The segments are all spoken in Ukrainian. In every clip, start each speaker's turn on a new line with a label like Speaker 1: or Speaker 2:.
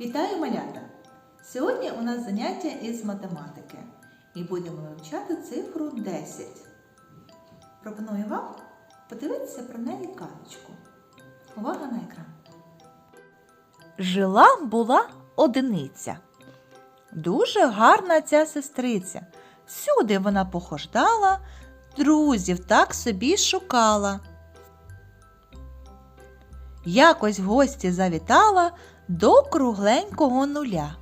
Speaker 1: Вітаю малята! Сьогодні у нас заняття із математики і будемо вивчати цифру 10. Пропоную вам подивитися про неї казочку. Увага на екран.
Speaker 2: Жила була одиниця. Дуже гарна ця сестриця. Всюди вона похождала, друзів так собі шукала. Якось в гості завітала до кругленького нуля.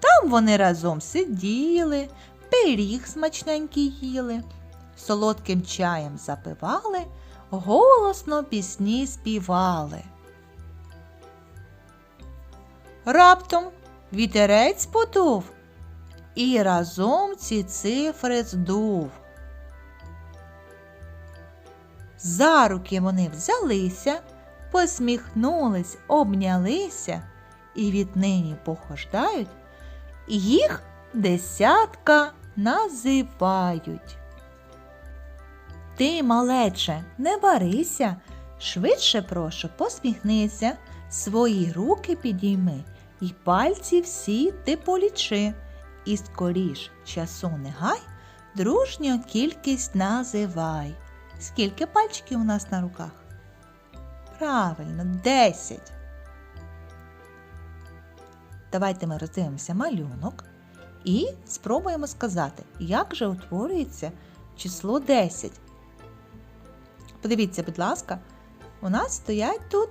Speaker 2: Там вони разом сиділи, пиріг смачненький їли, солодким чаєм запивали, голосно пісні співали. Раптом вітерець подув і разом ці цифри здув. За руки вони взялися, посміхнулись, обнялися і віднині похождають, їх десятка називають. Ти, малече, не барися, швидше прошу, посміхнися, свої руки підійми, і пальці всі ти полічи, і скоріш часу не гай, дружню кількість називай. Скільки пальчиків у нас на руках? Правильно, десять. Давайте ми роздивимося малюнок і спробуємо сказати, як же утворюється число 10. Подивіться, будь ласка, у нас стоять тут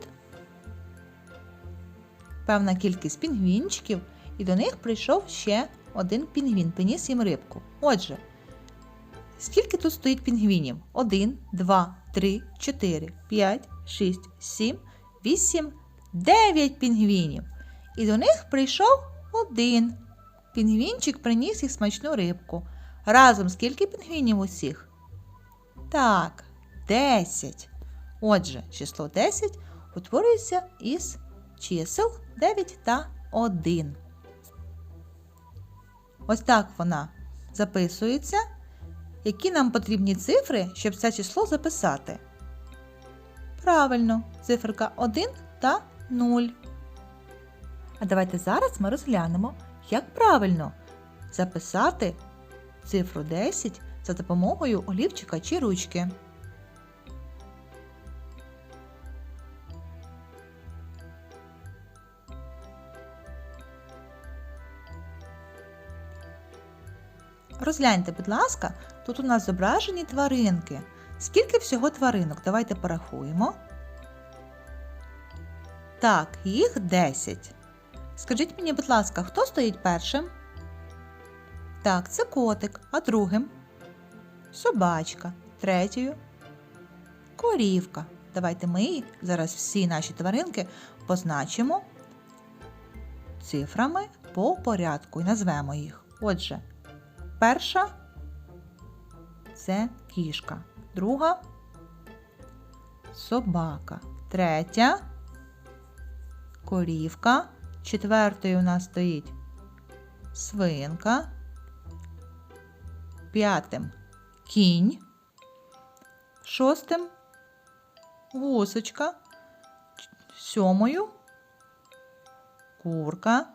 Speaker 2: певна кількість пінгвінчиків, і до них прийшов ще один пінгвін, приніс їм рибку. Отже, скільки тут стоїть пінгвінів? 1, 2, 3, 4, 5, 6, 7, 8, 9 пінгвінів. І до них прийшов один. Пінгвінчик приніс їх смачну рибку. Разом скільки пінгвінів усіх? Так, 10. Отже, число 10 утворюється із чисел 9 та 1. Ось так вона записується. Які нам потрібні цифри, щоб це число записати? Правильно, циферка 1 та 0. А давайте зараз ми розглянемо, як правильно записати цифру 10 за допомогою олівчика чи ручки. Розгляньте, будь ласка, тут у нас зображені тваринки. Скільки всього тваринок? Давайте порахуємо. Так, їх 10. Скажіть мені, будь ласка, хто стоїть першим? Так, це котик, а другим собачка, третьою корівка. Давайте ми зараз всі наші тваринки позначимо цифрами по порядку і назвемо їх. Отже, перша це кішка, друга собака, третя корівка. Четвертою у нас стоїть свинка. П'ятим кінь. Шостим гусочка. Сьомою курка.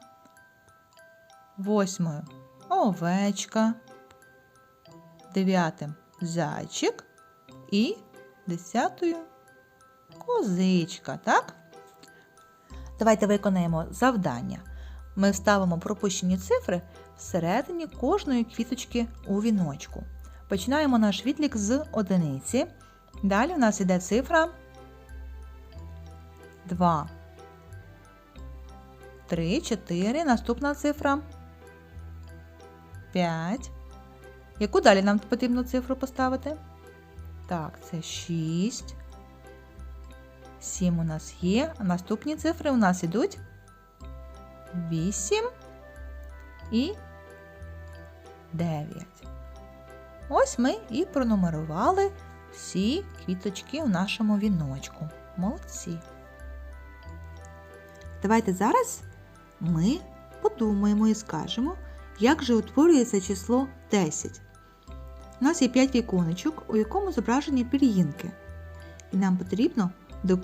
Speaker 2: Восьмою овечка. Дев'ятим зайчик. І десятою козичка, так? Давайте виконаємо завдання. Ми вставимо пропущені цифри всередині кожної квіточки у віночку. Починаємо наш відлік з одиниці. Далі у нас йде цифра 2, 3, 4. Наступна цифра 5. Яку далі нам потрібно цифру поставити? Так, це 6. 7 у нас є. Наступні цифри у нас ідуть 8 і 9. Ось ми і пронумерували всі квіточки у нашому віночку. Молодці. Давайте зараз ми подумаємо і скажемо, як же утворюється число 10. У нас є 5 віконечок, у якому зображені пір'їнки. І нам потрібно до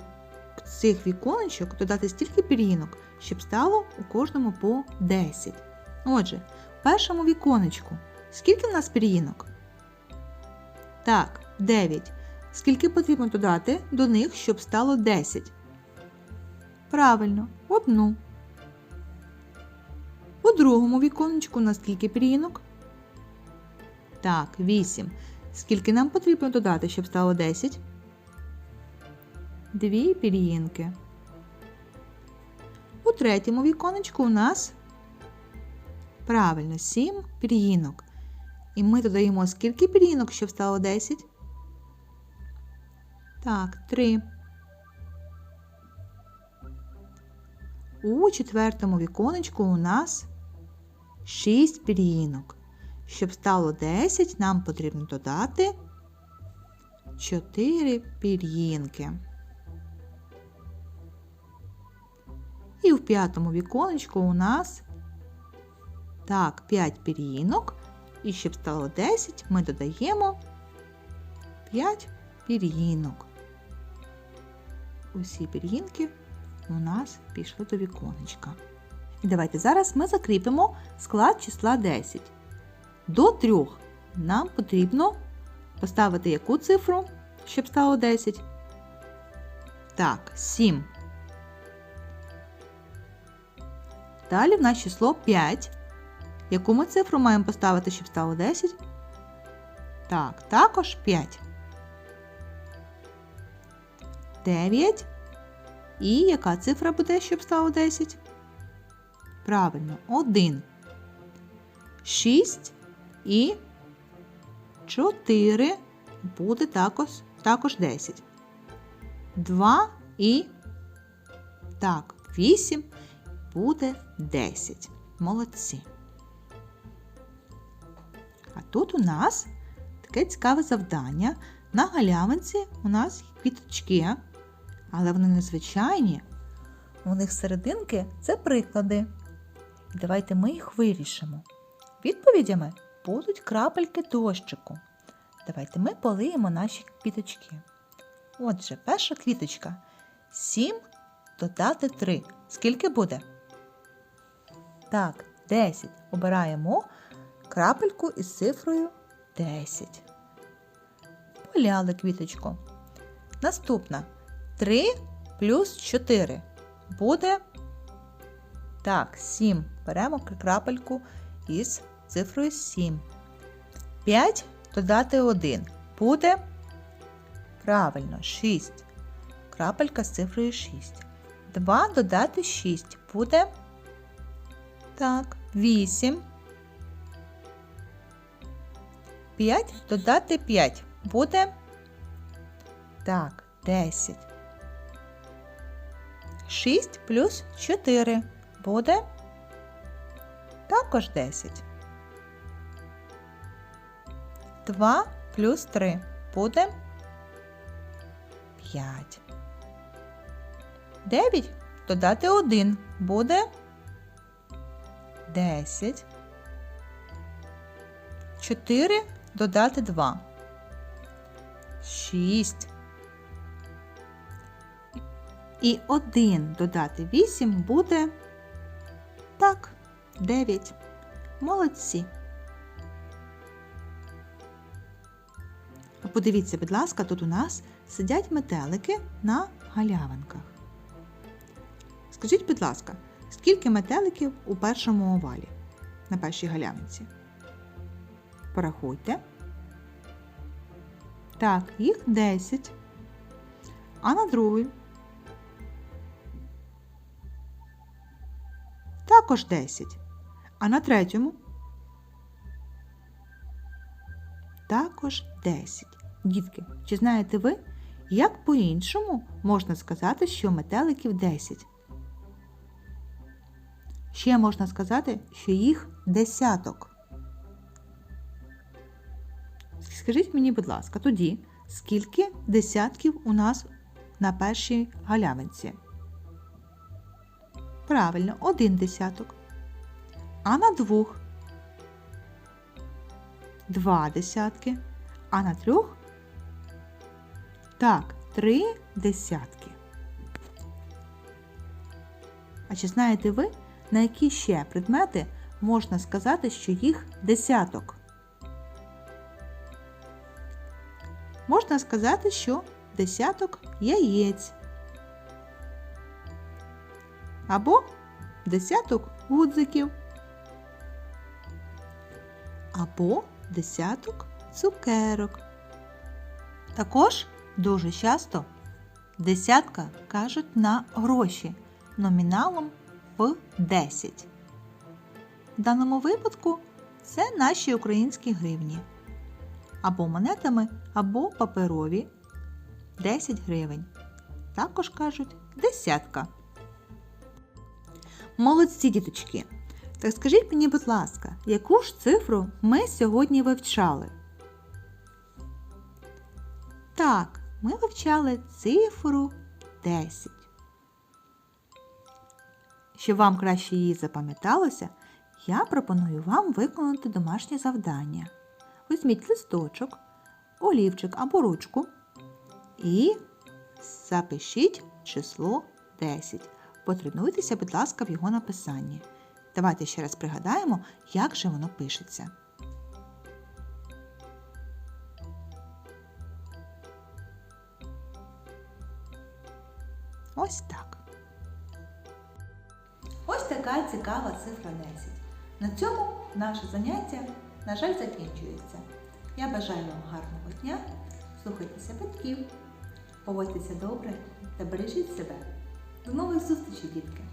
Speaker 2: цих віконечок додати стільки пір'їнок, щоб стало у кожному по 10. Отже, в першому віконечку скільки в нас пір'їнок? Так, 9. Скільки потрібно додати до них, щоб стало 10? Правильно, одну. У другому віконечку у нас скільки пір'їнок? Так, 8. Скільки нам потрібно додати, щоб стало 10? Дві пір'їнки. У третьому віконечку у нас правильно 7 пір'їнок. І ми додаємо скільки пір'їнок, щоб стало 10? Так, 3. У четвертому віконечку у нас 6 пір'їнок. Щоб стало 10, нам потрібно додати 4 пір'їнки. І в п'ятому віконечку у нас так, 5 пір'їнок. І щоб стало 10, ми додаємо 5 пір'їнок. Усі пір'їнки у нас пішли до віконечка. І давайте зараз ми закріпимо склад числа 10. До 3 нам потрібно поставити яку цифру, щоб стало 10? Так, 7. Далі в нас число 5. Яку ми цифру маємо поставити, щоб стало 10? Так, також 5. 9. І яка цифра буде, щоб стало 10? Правильно, 1. 6 і 4 буде також, також 10. 2 і так, 8 буде 10. Молодці. А тут у нас таке цікаве завдання. На галявинці у нас квіточки, але вони незвичайні. У них серединки це приклади. Давайте ми їх вирішимо. Відповідями будуть крапельки дощику. Давайте ми полиємо наші квіточки. Отже, перша квіточка. 7 додати 3. Скільки буде? Так, 10. Обираємо крапельку із цифрою 10. Поляли квіточку. Наступна 3 плюс 4 буде. Так, 7. Беремо крапельку із цифрою 7. 5 додати 1 буде. Правильно, 6. Крапелька з цифрою 6. 2 додати 6 буде. Так, 8. 5 додати 5 буде. Так, 10. 6 плюс 4 буде. Також 10. 2 плюс 3 буде 5. 9 додати 1 буде 10. 4 додати 2. 6. І 1 додати 8 буде так, 9. Молодці. Подивіться, будь ласка, тут у нас сидять метелики на галявинках. Скажіть, будь ласка, скільки метеликів у першому овалі на першій галявинці? Порахуйте. Так, їх 10. А на другій? Також 10. А на третьому? Також 10. Дітки, чи знаєте ви, як по-іншому можна сказати, що метеликів 10? Ще можна сказати, що їх десяток. Скажіть мені, будь ласка, тоді, скільки десятків у нас на першій галявинці? Правильно, один десяток. А на двох? Два десятки. А на трьох? Так, три десятки. А чи знаєте ви, на які ще предмети можна сказати, що їх десяток? Можна сказати, що десяток яєць. Або десяток гудзиків. Або десяток цукерок. Також дуже часто десятка кажуть на гроші номіналом в 10. В даному випадку це наші українські гривні. Або монетами, або паперові 10 гривень. Також кажуть десятка. Молодці, діточки! Так скажіть мені, будь ласка, яку ж цифру ми сьогодні вивчали? Так, ми вивчали цифру 10. Щоб вам краще її запам'яталося, я пропоную вам виконати домашнє завдання. Візьміть листочок, олівчик або ручку і запишіть число 10. Потренуйтеся, будь ласка, в його написанні. Давайте ще раз пригадаємо, як же воно пишеться. Ось так.
Speaker 1: Ось така цікава цифра 10. На цьому наше заняття, на жаль, закінчується. Я бажаю вам гарного дня, слухайтеся батьків, поводьтеся добре та бережіть себе. До нових зустрічей, дітки!